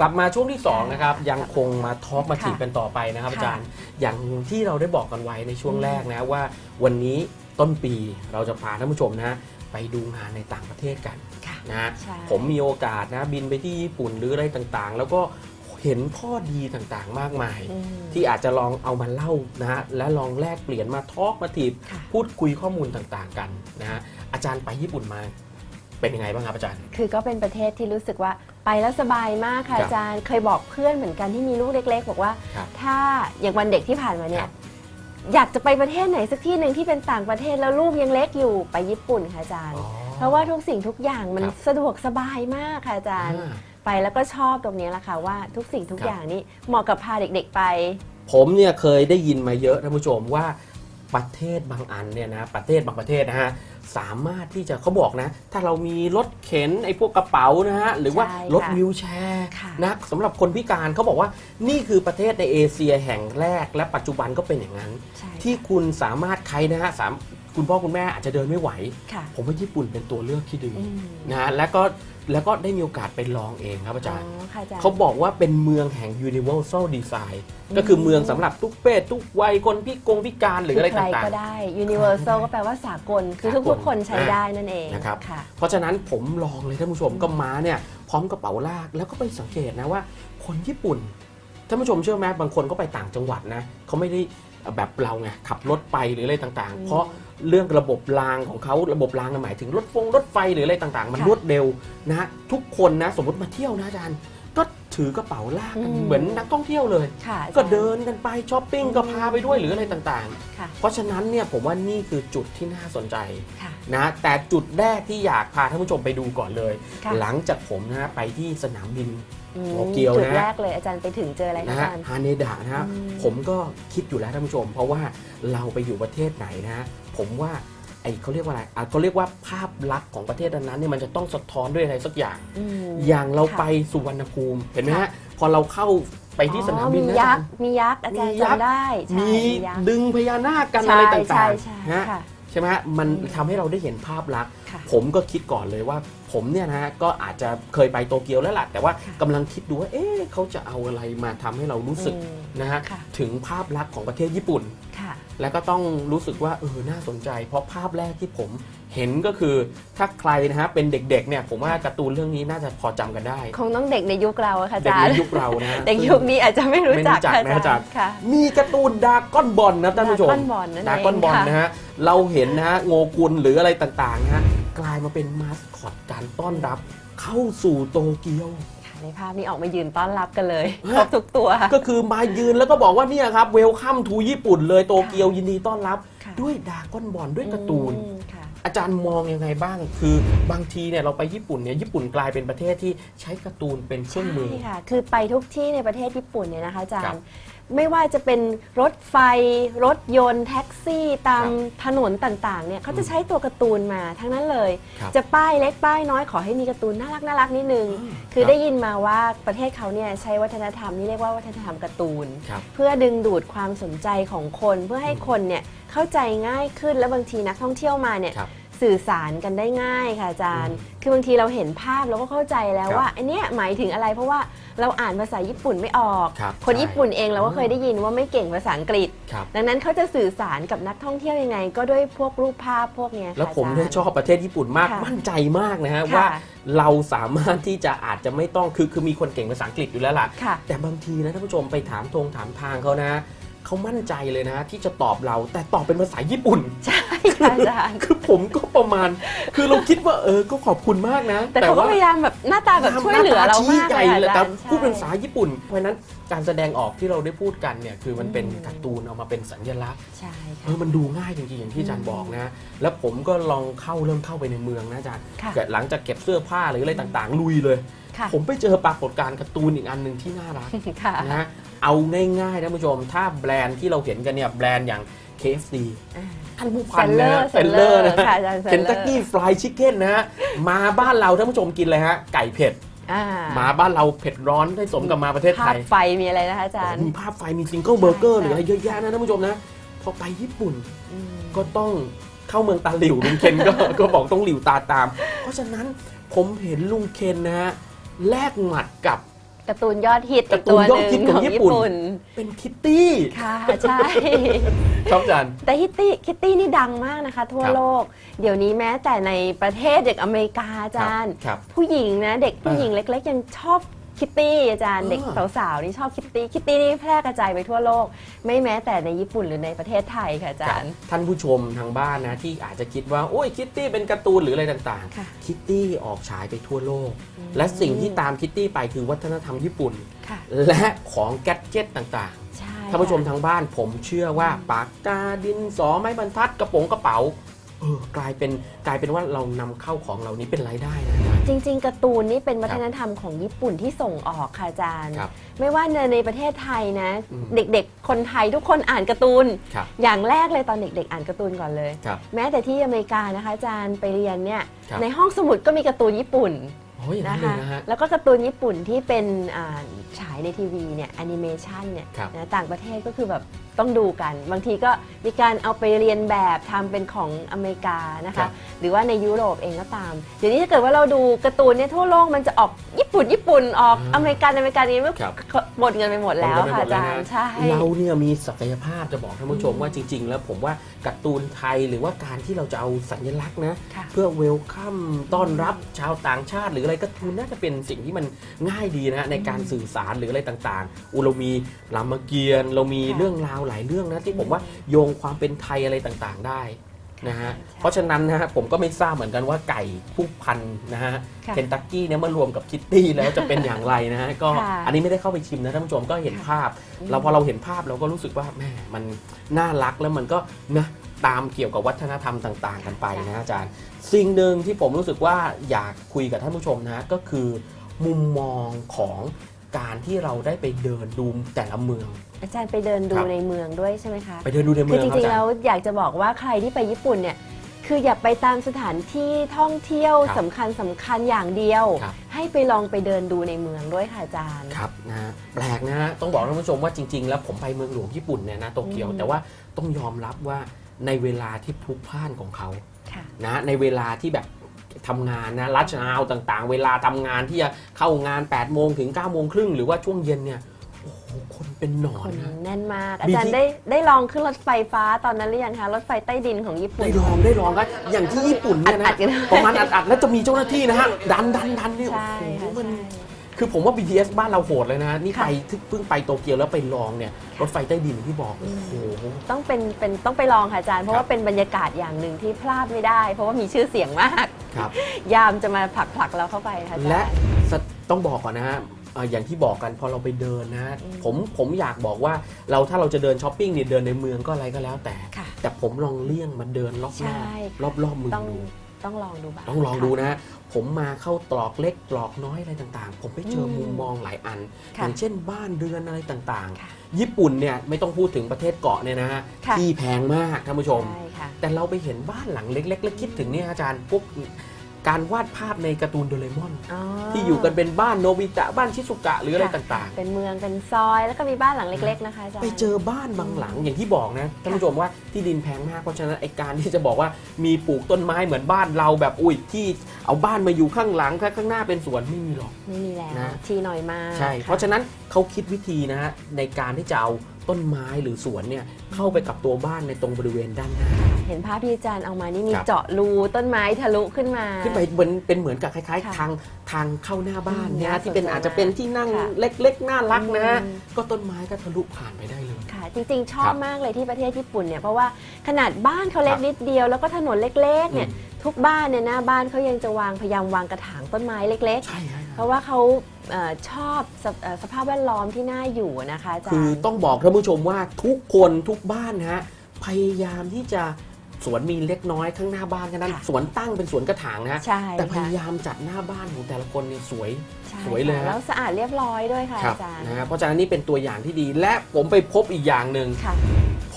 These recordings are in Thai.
กลับมาช่วงที่2นะครับยังคงมาทอล์กมาค่ะถีบกันต่อไปนะครับค่ะอาจารย์อย่างที่เราได้บอกกันไว้ในช่วงแรกนะว่า วันนี้ต้นปีเราจะพาท่านผู้ชมนะไปดูงานในต่างประเทศกันค่ะนะใช่ผมมีโอกาสนะบินไปที่ญี่ปุ่นหรืออะไรต่างๆ แล้วก็เห็นข้อดีต่างๆ มากมายอืมที่อาจจะลองเอามาเล่านะฮะและลองแลกเปลี่ยนมาทอล์กมาถีบค่ะพูดคุยข้อมูลต่างๆ กันนะฮะอาจารย์ไปญี่ปุ่นมาเป็นยังไงบ้างครับอาจารย์ คือก็เป็นประเทศที่รู้สึกว่า ไปแล้วสบายมากค่ะครับอาจารย์เคยบอกเพื่อนเหมือนกันที่มีลูกเล็ก ๆ บอกว่า ครับถ้าอย่างวันเด็กที่ผ่านมาเนี่คยรับ อยากจะไปประเทศไหนสักที่หนึ่งที่เป็นต่างประเทศแล้วลูกยังเล็กอยู่ไปญี่ปุ่นค่ะอาจารย์ อ๋อ เพราะว่าทุกสิ่งทุกอย่างมันครับ สะดวกสบายมากค่ะอาจารย์ อ่า ไปแล้วก็ชอบตรงนี้แหละค่ะว่าทุกสิ่งทุกครับ อย่างนี้เหมาะกับพาเด็กๆไป ผมเนี่ยเคยได้ยินมาเยอะท่านผู้ชมว่า ประเทศบางอันเนี่ยนะประเทศบางประเทศนะฮะสามารถที่จะเขาบอกนะ ถ้าเรามีรถเข็นไอ้พวกกระเป๋านะฮะหรือว่าใช่ค่ะรถวิวแชร์ค่ะนะสำหรับคนพิการเขาบอกว่านี่คือประเทศในเอเชียแห่งแรก และปัจจุบันก็เป็นอย่างนั้นใช่ที่คุณสามารถใครนะฮะสามคุณพ่อคุณแม่อาจจะเดินไม่ไหวค่ะผมว่าญี่ปุ่นเป็นตัวเลือกที่ดีอืมนะฮะแล้วก็ แล้วก็ได้มีโอกาสไปลองเองครับอาจารย์อ๋อค่ะอาจารย์ เขาบอกว่าเป็นเมืองแห่ง universal design ก็คือเมืองสำหรับทุกเพศทุกวัยคนพิกงพิการหรืออะไรใครต่างก็ได้ universal ก็แปลว่าสากล คือสากลทุกๆคนใช้ได้นั่นเองนะครับค่ะๆเพราะฉะนั้นผมลองเลยท่านผู้ชมก็มาเนี่ยพร้อมกระเป๋าลาก แล้วก็ไปสังเกตนะว่า คนญี่ปุ่นท่านผู้ชมเชื่อไหมบางคนก็ไปต่างจังหวัดนะเขาไม่ได้แบบเราไงขับรถไปหรืออะไรต่างอืๆมเพราะ เรื่องระบบรางของเขาระบบรางหมายถึงรถฟงรถไฟหรืออะไรต่างๆ มันค่ะรวดเร็วนะฮะทุกคนนะสมมติมาเที่ยวนะอาจารย์ก็ถือกระเป๋าลากกันอืมเหมือนนักท่องเที่ยวเลยค่ะอาจารย์ก็เดินกันไปช้อปปิ้งอืมก็พาไปด้วยหรืออะไรต่างค่ะๆเพราะฉะนั้นเนี่ยผมว่านี่คือจุดที่น่าสนใจค่ะนะแต่จุดแรกที่อยากพาท่านผู้ชมไปดูก่อนเลยค่ะหลังจากผมนะฮะไปที่สนามบินอืมโตเกียวจุดนะแรกเลยอาจารย์ไปถึงเจออะไรคะนะอาฮะจารย์ฮาเนดะนะฮะอืมผมก็คิดอยู่แล้วท่านผู้ชม เพราะว่าเราไปอยู่ประเทศไหนนะฮะ ผมว่าไอเขาเรียกว่าอะไรอะเขาเรียกว่าภาพลักษณ์ของประเทศนั้นๆเนี่ยมันจะต้องสะท้อนด้วยอะไรสักอย่าง อืม อย่างเราค่ะไปสุวรรณภูมิเห็นไหมค่ะฮะ พอเราเข้าไปที่สนามบินอ๋อมีนะ ยักษ์ มียักษ์อาจารย์มียักษ์ จำได้ใช่มียักษ์ ดึงพญานาคกันใช่อะไรต่างใช่ๆใช่นะฮะค่ะใช่ไหมฮะมันอืมทำให้เราได้เห็นภาพลักษณ์ ค่ะ ผมก็คิดก่อนเลยว่า ผมเนี่ยนะฮะก็อาจจะเคยไปโตเกียวแล้วล่ะ แต่ว่าค่ะกำลังคิดดูว่าเอ๊ะเขาจะเอาอะไรมาทำให้เรารู้สึกอืมนะฮะค่ะ ถึงภาพลักษณ์ของประเทศญี่ปุ่น ค่ะ แล้วก็ต้องรู้สึกว่าเออน่าสนใจ เพราะภาพแรกที่ผมเห็นก็คือถ้าใครนะฮะเป็นเด็กๆเนี่ยผมว่าการ์ตูนเรื่องนี้น่าจะพอจำกันได้ คงต้องเด็กในยุคเราอะค่ะอาเด็กจารในย์ยุคเรานะฮะเด็กยุคนี้อาจจะไม่รู้ไม่จัรู้กจักค่ะนะอาจารย์ค่ะมีการ์ตูนดราก้อนบอลนะท่านผู้ชม Dragon Ball นั่นเองดราก้อนบอลค่ะนะฮะเราเห็นนะฮะโงกุลหรืออะไรต่างๆนะฮะกลายมาเป็นมาสคอตการต้อนรับเข้าสู่โตเกียวค่ะ ในภาพนี้ออกมายืนต้อนรับกันเลยฮะครบทุกตัว ก็คือมายืนแล้วก็บอกว่าเนี่ยครับเวลคัมทูญี่ปุ่นเลยโตเกียวยินดีต้อนรับค่ะด้วยดราก้อนบอลด้วยการ์ตูนอืมค่ะอาจารย์มองยังไงบ้าง คือบางทีเนี่ยเราไปญี่ปุ่นเนี่ยญี่ปุ่นกลายเป็นประเทศที่ใช้การ์ตูนเป็นเครื่องมือใช่ค่ะคือไปทุกที่ในประเทศญี่ปุ่นเนี่ยนะคะอาจาครัรบย์ ไม่ว่าจะเป็นรถไฟ รถยนต์ แท็กซี่ตามถนนต่างๆเนี่ยเขาจะใช้ตัวการ์ตูนมาทั้งนั้นเลย ครับจะป้ายเล็กป้ายน้อยขอให้มีการ์ตูนน่ารักน่ารักนิดนึงอืมคือครับได้ยินมาว่าประเทศเขาเนี่ยใช้วัฒนธรรมนี่เรียกว่าวัฒนธรรมการ์ตูน ครับเพื่อดึงดูดความสนใจของคน เพื่อให้คนเนี่ยเข้าใจง่ายขึ้นและบางทีนักท่องเที่ยวมาเนี่ยครับ สื่อสารกันได้ง่ายค่ะอาจารย์ คือบางทีเราเห็นภาพเราก็เข้าใจแล้วครับว่าอันเนี้ยหมายถึงอะไรเพราะว่าเราอ่านภาษาญี่ปุ่นไม่ออก ครับคนใช่ญี่ปุ่นเองเราก็เคยได้ยินว่าไม่เก่งภาษาอังกฤษ ครับ ดังนั้นเขาจะสื่อสารกับนักท่องเที่ยวยังไง ก็ด้วยพวกรูปภาพพวกเนี้ยค่ะแล้วผมอาจารเนี่ยชอบประเทศญี่ปุ่นมากค่ะมั่นใจมากนะฮะค่ะว่าเราสามารถที่จะอาจจะไม่ต้องคือคือมีคนเก่งภาษาอังกฤษอยู่แล้วล่ะค่ะแต่บางทีนะท่านผู้ชมไปถามทงถามทางเขานะ เขามั่นใจเลยนะ ที่จะตอบเราแต่ตอบเป็นภาษาญี่ปุ่น ใช่ค่ะอาจารย์ คือผมก็ประมาณ คือเราคิดว่าเออก็ขอบคุณมากนะแต่เขาก็พยายามแบบหน้าตาแบบช่วยเหลือเรามากใหเลญ่ยอาเลยจาแต่รย์พูดเป็นภาใช่ษาญี่ปุ่น เพราะฉะนั้นการแสดงออกที่เราได้พูดกันเนี่ยคือมันเป็นอืมการ์ตูนเอามาเป็นสัญลักษณ์ใช่เอค่ะอมันดูง่ายจริงๆอย่างที่อาจารย์บอกนะ แล้วผมก็ลองเข้าเริ่มเข้าไปในเมืองนะอาจารย์ค่ะเกิดหลังจากเก็บเสื้อผ้าหรืออะไรต่างๆ ลุยเลยค่ะ ผมไปเจอปรากฏการณ์การ์ตูนอีกอันหนึ่งที่น่ารักค่ะนะฮะเอาง่ายๆท่านผู้ชม ถ้าแบรนด์ที่เราเห็นกันเนี่ยแบรนด์อย่าง KFC อ่าท่านผู้พันนะเซลเลอร์นะค่ะอาจารย์เคนตัก Seller กี้ฟรายชิคเก้นนะฮะมาบ้านเราท่านผู้ชมกินเลยฮะไก่เผ็ดอ่ามาบ้านเราเผ็ดร้อนให้สมกับมาประเทศไทภาพยไฟมีอะไรนะคะอาจารย์มีภาพไฟมีซิงเกิลเบอร์เกอร์ใช่หรืออะไรเยอะแยะนะท่านผู้ชมนะพอไปญี่ปุ่นอืมก็ต้องเข้าเมืองตาหลิวลุงเคนก็ก็บอกต้องหลิวตาตาม เพราะฉะนั้นผมเห็นลุงเคนนะฮะ แลกหมัดกับการ์ตูนยอดฮิตอีกากร์ตูตัวนหยอดนึ่งฮิตขขอองงญี่ญี่ปุ่นปุ่น เป็นคิตตี้ ค่ะ ใช่ครับอาจารย์แต่ฮิตตี้คิตตี้นี่ดังมากนะคะ ทั่วครับโลก เดี๋ยวนี้แม้แต่ในประเทศเด็กอเมริกาอาจารย์ครับผู้หญิงนะ เด็กผู้หญิงเออเล็ก ๆ ยังชอบ คิตตี้อาจารย์เออเด็กสาวๆนี่ชอบคิตตี้คิตตี้นี่แพร่กระจายไปทั่วโลก ไม่แม้แต่ในญี่ปุ่นหรือในประเทศไทยค่ะอาจารย์ ท่านผู้ชมทางบ้านนะที่อาจจะคิดว่าโอ้ยคิตตี้เป็นการ์ตูนหรืออะไรต่างค่ะๆคิตตี้ออกฉายไปทั่วโลก และสิ่งที่ตามคิตตี้ไปคือวัฒนธรรมญี่ปุ่นค่ะและของแกดเจิตต่างใช่ๆท่านผู้ชมทางบ้านผมเชื่อว่าปากกาดินสอไม้บรรทัดกระโป๋องกระเป๋าเออกลายเป็นกลายเป็นว่าเรานำเข้าของเหล่านี้เป็นรายได้นะอา จารย์จริง ๆการ์ตูนนี่เป็นวัฒนธรรมของญี่ปุ่นที่ส่งออกค่ะอาจารย์ ครับไม่ว่าในในประเทศไทยนะ อืมเด็กๆ คนไทยทุกคนอ่านการ์ตูน ครับอย่างแรกเลยตอนเด็กๆ อ่านการ์ตูนก่อนเลย ครับแม้แต่ที่อเมริกานะคะอาจารย์ไปเรียนเนี่ยครับ ในห้องสมุดก็มีการ์ตูนญี่ปุ่นโอ้ยอย่างนะนั้นเลคะยนะฮะ แล้วก็การ์ตูนญี่ปุ่นที่เป็นอ่าฉายในทีวีเนี่ยแอนิเมชันเนี่ยครับ นะต่างประเทศก็คือแบบ ต้องดูกัน บางทีก็มีการเอาไปเรียนแบบทำเป็นของอเมริกานะครัคะ บ หรือว่าในยุโรปเองก็ตาม เดี๋ยวนี้ถ้าเกิดว่าเราดูการ์ตูนเนี่ยทั่วโลกมันจะออกญี่ปุ่น ญี่ปุ่นออกอเมริกันอเมริกันนี้มันครับหมดเงินไปหมดแล้วค่ะอาจารย์ใช่ เราเนี่ยมีศักยภาพจะบอกท่านผู้ชมว่าจริง ๆ แล้วผมว่าการ์ตูนไทยหรือว่าการที่เราจะเอาสัญลักษณ์นะ ค่ะ เพื่อเวลคัมต้อนรับชาวต่างชาติ หรืออะไรการ์ตูนน่าจะเป็นสิ่งที่มันง่ายดีนะฮะในการสื่อสารหรืออะไรต่างๆ อุยเรามีรามเกียรติ์เรามีค่ะเรื่องราวหลายเรื่องนะที่ผมว่าโยงความเป็นไทยอะไรต่างๆได้นะฮะใช่เพราะฉะนั้นนะฮะผมก็ไม่ทราบเหมือนกันว่าไก่ผู้พันนะฮะค่ะเคนตักกี้เนี่ยมารวมกับคิตตี้แล้วจะเป็นอย่างไรนะฮะก็ค่ะอันนี้ไม่ได้เข้าไปชิมนะท่านผู้ชมก็เห็นค่ะภาพ เราพอเราเห็นภาพเราก็รู้สึกว่าแม่มันน่ารักแล้วมันก็นะตามเกี่ยวกับวัฒนธรรมต่าง ๆ กันไปนะอาจารย์ สิ่งหนึ่งที่ผมรู้สึกว่าอยากคุยกับท่านผู้ชมนะก็คือ มุมมองของการที่เราได้ไปเดินดูแต่ละเมือง อาจารย์ไปเดินดูครับ ในเมืองด้วยใช่ไหมคะ ไปเดินดูในเมืคือองจครับริงอาๆจาแล้รวย์อยากจะบอกว่าใครที่ไปญี่ปุ่นเนี่ย คืออย่าไปตามสถานที่ท่องเที่ยวครับสำคัญสำคัญอย่างเดียว ครับ ให้ไปลองไปเดินดูในเมืองด้วยค่ะอาจารย์ ครับนะฮะแปลกนะฮะต้องบอกท่านผู้ชมว่าจริง ๆ แล้วผมไปเมืองหลวงญี่ปุ่นเนี่ยนะโตเกียว อืม แต่ว่าต้องยอมรับว่าในเวลาที่พลุกพล่านของเขา ค่ะ นะในเวลาที่แบบทำงานนะรัชนาวต่างๆ เวลาทำงานที่จะเข้างาน8โมงถึง9โมงครึ่งหรือว่าช่วงเย็นเนี่ยโอ้โห คนเป็นหนอคนนนะ แน่นมากมีอาจารที่ ย์ได้ได้ลองขึ้นรถไฟฟ้าตอนนั้นหรือยังคะรถไฟใต้ดินของญี่ปุ่น ได้ลองได้ลองครับอย่างที่ญี่ปุ่นเนี่ยอันะดๆกัน ประมาณอัดๆแล้วจะมีเจ้าหน้าที่นะฮะดันดันดันเนี่ยใช่โอ้โหค่ะมัน ใช่ คือผมว่า BTS บ้านเราโหดเลยนะนี่ค่ะไปเพิ่งไปโตเกียวแล้วไปลองเนี่ยรถไฟใต้ดินที่บอกโอ้โห ต้องเป็นเป็นต้องไปลองค่ะอาจารย์ เพราะครับว่าเป็นบรรยากาศอย่างหนึ่งที่พลาดไม่ได้ เพราะว่ามีชื่อเสียงมาก ครับ ยามจะมาผลักผลักๆเราเข้าไปค่ะอาจารย์ และสตต้องบอกก่อนนะฮะเอ่ออย่างที่บอกกันพอเราไปเดินนะฮะอืมผมผมอยากบอกว่าเราถ้าเราจะเดินช้อปปิ้งเนี่ยเดินในเมืองก็อะไรก็แล้วแต่ ค่ะ แต่ผมลองเลี่ยงมาเดินรอบใช่ๆรอบรอบๆเมืองต้องดู ต้องลองดูบ้าง ต้องลองดูค่ะนะฮะผมมาเข้าตรอกเล็กตรอกน้อยอะไรต่างๆ ผมไปเจออมมุมมองหลายอัน อค่ะย่างเช่นบ้านเรือนอะไรต่างค่ะๆ ญี่ปุ่นเนี่ยไม่ต้องพูดถึงประเทศเกาะเนี่ยนะฮะค่ะ ที่แพงมากท่านผู้ชม ใช่ค่ะ แต่เราไปเห็นบ้านหลังเล็กๆ แล้วคิดถึงเนี่ยอาจารย์พวก การวาดภาพในการ์ตูนโดเรมอนที่อยู่กันเป็นบ้านโนบิตะบ้านชิซุกะหรืออะไรค่ะต่างเป็นเมืองเป็นซอยแล้วก็มีบ้านหลังเล็ก ๆ นะคะอาจารๆย์ ไปเจอบ้านบางหลังอย่างที่บอกนะท่านผู้ชมว่าที่ดินแพงมากเพราะฉะนั้นไอการที่จะบอกว่ามีปลูกต้นไม้เหมือนบ้านเราแบบอุ้ยที่เอาบ้านมาอยู่ข้างหลังแค่ข้างหน้าเป็นสวนไม่มีหรอก ไม่มีแล้วนะ ทีหน่อยมากใช่ค่เพราะฉะนั้นเขาคิดวิธีนะฮะในการที่จะเอา ต้นไม้หรือสวนเนี่ยเข้าไปกับตัวบ้านในตรงบริเวณด้านหน้า เห็นภาพที่อาจารย์เอามานี่มีครับ เจาะรูต้นไม้ทะลุขึ้นมา ขึ้นไปเหมือนเป็นเหมือนกับคล้ายค่ะๆ ทางทางเข้าหน้าบ้านอืมเนี่ยน่าที่เป็นสนใจอาจจะเป็นที่นั่งค่ะเล็กๆน่ารักนะฮะอืม ก็ต้นไม้ก็ทะลุผ่านไปได้เลย ค่ะ จริงๆ ชอครับบมากเลยที่ประเทศญี่ปุ่นเนี่ยเพราะว่าขนาดบ้านเขาเล็คกรับนิดเดียวแล้วก็ถนนเล็กๆเนี่ยอืม ทุกบ้านเนี่ยหน้าบ้านเขายังจะวางพยายามวางกระถางต้นไม้เล็ก ใช่ใช่ๆ เพราะว่าเขาเอ่อชอบสภเอ่อสภาพแวดล้อมที่น่าอยู่นะคะอาจารคือย์ ต้องบอกท่านผู้ชมว่าทุกคนทุกบ้านนะฮะพยายามที่จะสวนมีเล็กน้อยข้างหน้าบ้านแค่นั้นค่ะ สวนตั้งเป็นสวนกระถางนะฮะใช่แต่พค่ะยายามจัดหน้าบ้านของแต่ละคนเนี่ยสวย ใช่สวยเลยค่ะฮะ แล้วสะอาดเรียบร้อยด้วยค่ะครับอาจารย์นะฮะเพราะฉะนั้นนี่เป็นตัวอย่างที่ดี และผมไปพบอีกอย่างหนึ่ง ค่ะ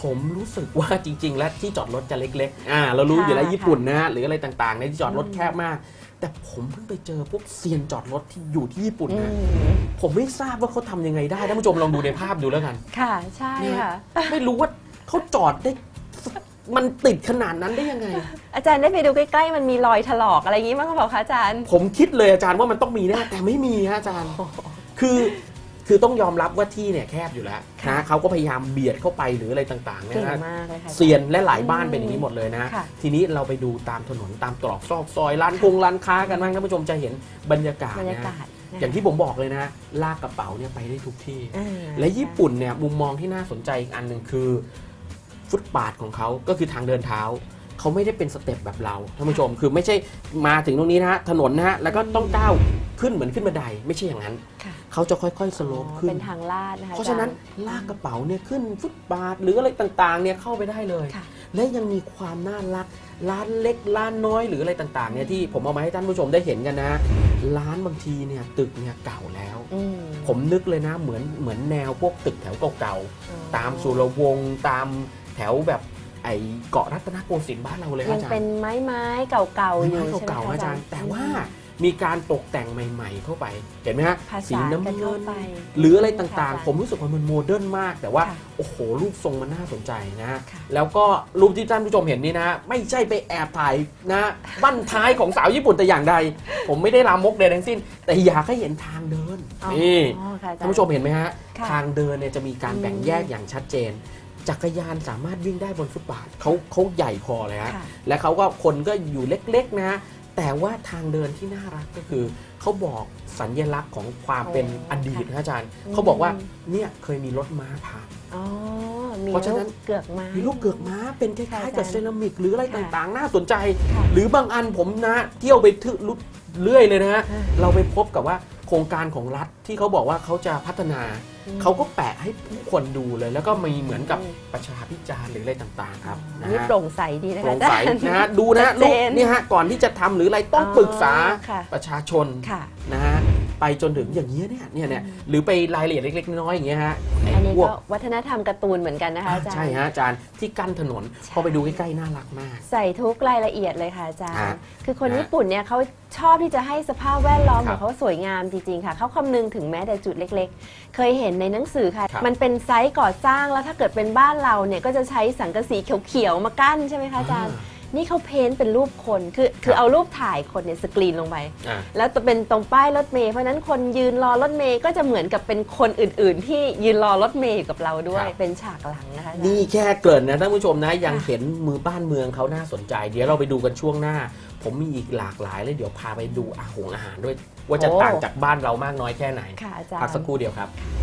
ผมรู้สึกว่าจริง ๆ แล้วที่จอดรถจะเล็กๆ อ่า เรารู้ค่ะอยู่แล้วค่ะญี่ปุ่นนะฮะหรืออะไรต่างๆในที่จอดรถอืมแคบมาก แต่ผมเพิ่งไปเจอพวกเซียนจอดรถที่อยู่ที่ญี่ปุ่นอืนะมผมไม่ทราบว่าเขาทำยังไงได้ท่านผู้ชมลองดูในภาพดูแล้วกันค่ะ ใช่เนี่ยค่ะ ไม่รู้ว่าเขาจอดได้มันติดขนาดนั้นได้ยังไง อาจารย์ได้ไปดูใกล้ๆ มันมีรอยถลอกอะไรอย่างนี้มั้งเปล่าคะอาจารย์ ผมคิดเลยอาจารย์ว่ามันต้องมีแน่แต่ไม่มีฮะอาจารย์ คือ คือต้องยอมรับว่าที่เนี่ยแคบอยู่แล้วค่ะนะเขาก็พยายามเบียดเข้าไปหรืออะไรต่างๆเนี่เก่ยงนะมากเลยค่ะ เซียนและหลายบ้านเป็นอย่างนี้หมดเลยนะ ค่ะ ทีนี้เราไปดูตามถนนตามตรอกซอกซอยร้านคงร้านค้ากันบ้างท่านผู้ชมจะเห็นบรรยากาศบรรยานะ กาศนะคะอย่างที่ผมบอกเลยนะ ลากกระเป๋าเนี่ยไปได้ทุกที่ อ่าและญี่ปุ่นเนี่ยมุมมองที่น่าสนใจอีกอันหนึ่งคือ ฟุตบาทของเขาก็คือทางเดินเท้า เขาไม่ได้เป็นสเต็ปแบบเราท่านผู้ชมคือไม่ใช่มาถึงตรงนี้นะฮะถนนนะฮะแล้วก็ต้องก้าวขึ้นเหมือนขึ้นบันไดไม่ใช่อย่างนั้น ค่ะ เขาจะค่อยๆสโลปอ๋อขึ้เป็นนทางลาดนะคะเพราะฉะนั้นอจลากกระเป๋าเนี่ยขึ้นฟุตบาทหรืออะไรต่างๆเนี่ยเข้าไปได้เลย ค่ะ และยังมีความน่ารัก ร้านเล็กร้านน้อยหรืออะไรต่างๆเนี่ยที่ผมเอามาให้ท่านผู้ชมได้เห็นกันนะ ร้านบางทีเนี่ยตึกเนี่ยเก่าแล้ว อืมผมนึกเลยนะเหมือนเหมือนแนวพวกตึกแถวเก่าๆ ตามสุรวงศ์ตามแถวแบบ ไอเกาะรัตนโกสินทร์บ้านเราเลยยังอาจารเป็นย์ไม้ไม้ๆเก่าๆอยู่ไม้ใช่ไหมเก่าๆคะอาจารย์ แต่ว่ามีการตกแต่งใหม่ ๆ เข้าไป เห็นไหมฮะภาสีษาน้ำกันเงิเข้านไปหรืออะไรค่ะต่างอาจารย์ๆผมรู้สึกว่ามันโมเดิร์นมาก แต่ว่าค่ะโอ้โหรูปทรงมันน่าสนใจนะค่ะ แล้วก็รูปที่ท่านผู้ชมเห็นนี่นะไม่ใช่ไปแอบถ่ายนะบั้นท้ายของสาวญี่ปุ่นแต่อย่างใด ผมไม่ได้ลามกใดทั้งสิ้น แต่อยากให้เห็นทางเดินอ๋อนี่ค่ะอจรย์ท่านผู้ชมเห็นไหมฮะ ค่ะทางเดินเนี่ยจะมีการแบ่งอืมแยกอย่างชัดเจน จักรยานสามารถวิ่งได้บนฟุตบาทเขาเขาใหญ่พอเลยฮะค่ะและเขาก็คนก็อยู่เล็กๆนะแต่ว่าทางเดินที่น่ารักก็คือเขาบอกสัญญลักษณ์ของความเป็นโอ้อดีตค่ะนะอาจารย์อืม เขาบอกว่าเนี่ยเคยมีรถม้าผ่าน อ๋อ มีเพราะฉะนั้นลูกเกือกไม้ มีลูกเกือกม้าเป็นคล้ายๆค่ะกับอาจารย์เซรามิกหรืออะไรค่ะต่างๆ น่าสนใจ ค่ะหรือบางอันผมนะเที่ยวไปทึลุเรื่อยเลยนะฮะ อ่า เราไปพบกับว่าโครงการของรัฐที่เขาบอกว่าเขาจะพัฒนาอืมเขาก็แปะให้ผู้คนดูเลย แล้วก็มีเหมือนกับอืมประชาพิจารณ์หรืออะไรต่างๆ ครับนะนี่ฮะโปร่งใสดีนะโปคะร่งใสอาจารย์นะฮะดูนะฮะชัดลูเจกนนี่ฮะก่อนที่จะทำหรืออะไรต้องอ๋อปรึกษาค่ะ ประชาชน ค่ะ นะฮะไปจนถึงอย่างนี้ยเนี่ยเนี่ยเนี่ยหรือไปรายละเอียดเล็กๆน้อยๆอย่างเงี้ยฮะไอ้อั นนี้พวก็วัฒนธรรมการ์ตูนเหมือนกันนะคะอ่าอาจารย์ ใช่ฮะอาจารย์ที่กั้นถนนใช่พอไปดูใกล้ๆน่ารักมาก ใส่ทุกรายละเอียดเลยค่ะอาจารย์ฮะคือคนฮะญี่ปุ่นเนี่ยเขาชอบที่จะให้สภาพแวดล้อมคขรัอบงเขาสวยงามจริงๆค่ะเขาคำนึงถึงแม้แต่จุดเล็กๆ เคยเห็นในหนังสือค่ะครับมันเป็นไซต์ก่อสร้างแล้วถ้าเกิดเป็นบ้านเราเนี่ยก็จะใช้สังกะสีเขียวๆมากั้นใช่ไหมคะอาจารย์ นี่เขาเพ้นท์เป็นรูปคนคือคือเอารูปถ่ายคนเนี่ยสกรีนลงไป อ่าแล้วจะเป็นตรงป้ายรถเมย์เพราะฉะนั้นคนยืนรอรถเมย์ก็จะเหมือนกับเป็นคนอื่น ๆ ที่ยืนรอรถเมย์อยู่กับเราด้วย ครับ เป็นฉากหลังนะคะอาจารย์ นี่แค่เกริ่นนะท่านผู้ชมนะยังค่ะเห็นมือบ้านเมืองเขาน่าสนใจ เดี๋ยวเราไปดูกันช่วงหน้า ผมมีอีกหลากหลายเลยเดี๋ยวพาไปดูอาหงอาหารด้วย ว่าจะโอ้ ต่างจากบ้านเรามากน้อยแค่ไหนค่ะอาจารพักสักย์ครู่เดียวครับค